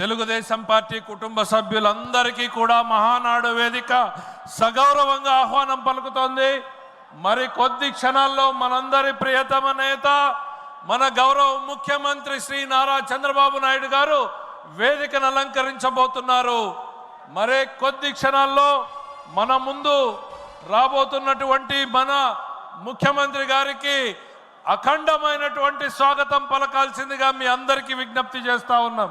Telugu Desam party కుటుంబ సభ్యులందరికీ కూడా మహానాడు వేదిక సగౌరవంగా ఆహ్వానం పలుకుతోంది. మరి కొద్ది క్షణాల్లో మనందరి ప్రియతమ నేత మన గౌరవ ముఖ్యమంత్రి శ్రీ నారా చంద్రబాబు నాయుడు గారు వేదికను అలంకరించబోతున్నారు. మరే కొద్ది క్షణాల్లో మన ముందు రాబోతున్నటువంటి మన ముఖ్యమంత్రి గారికి అఖండమైనటువంటి స్వాగతం పలకాల్సిందిగా మీ అందరికీ విజ్ఞప్తి చేస్తా ఉన్నాం.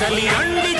కదలి అండి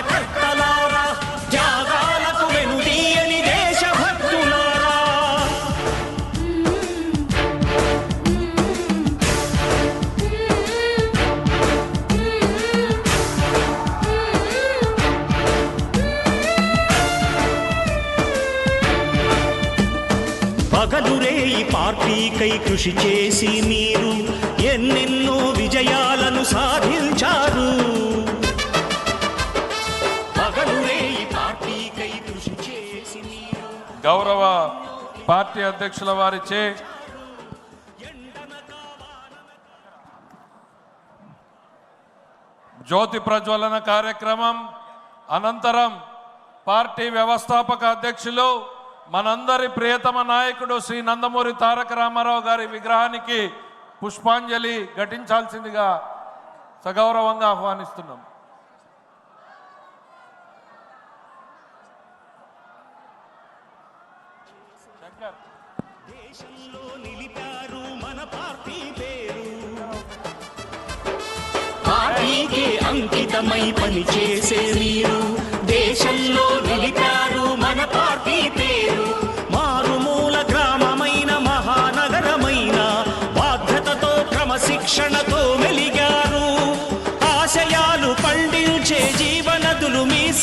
పగలురే ఈ పార్టీకై కృషి చేసి మీరు ఎన్నెన్నో విజయాలను సాధించారు. పార్టీకై కృషి చేసి గౌరవ పార్టీ అధ్యక్షుల వారిచే జ్యోతి ప్రజ్వలన కార్యక్రమం అనంతరం పార్టీ వ్యవస్థాపక అధ్యక్షులు మనందరి ప్రియతమ నాయకుడు శ్రీ నందమూరి తారక రామారావు గారి విగ్రహానికి పుష్పాంజలి ఘటించాల్సిందిగా సగౌరవంగా ఆహ్వానిస్తున్నాం. దేశంలో నిలిపారు మన పార్టీ పేరు. పార్టీకి అంకితమై పనిచేసే మీరు. దేశంలో నిలిపారు మన పార్టీ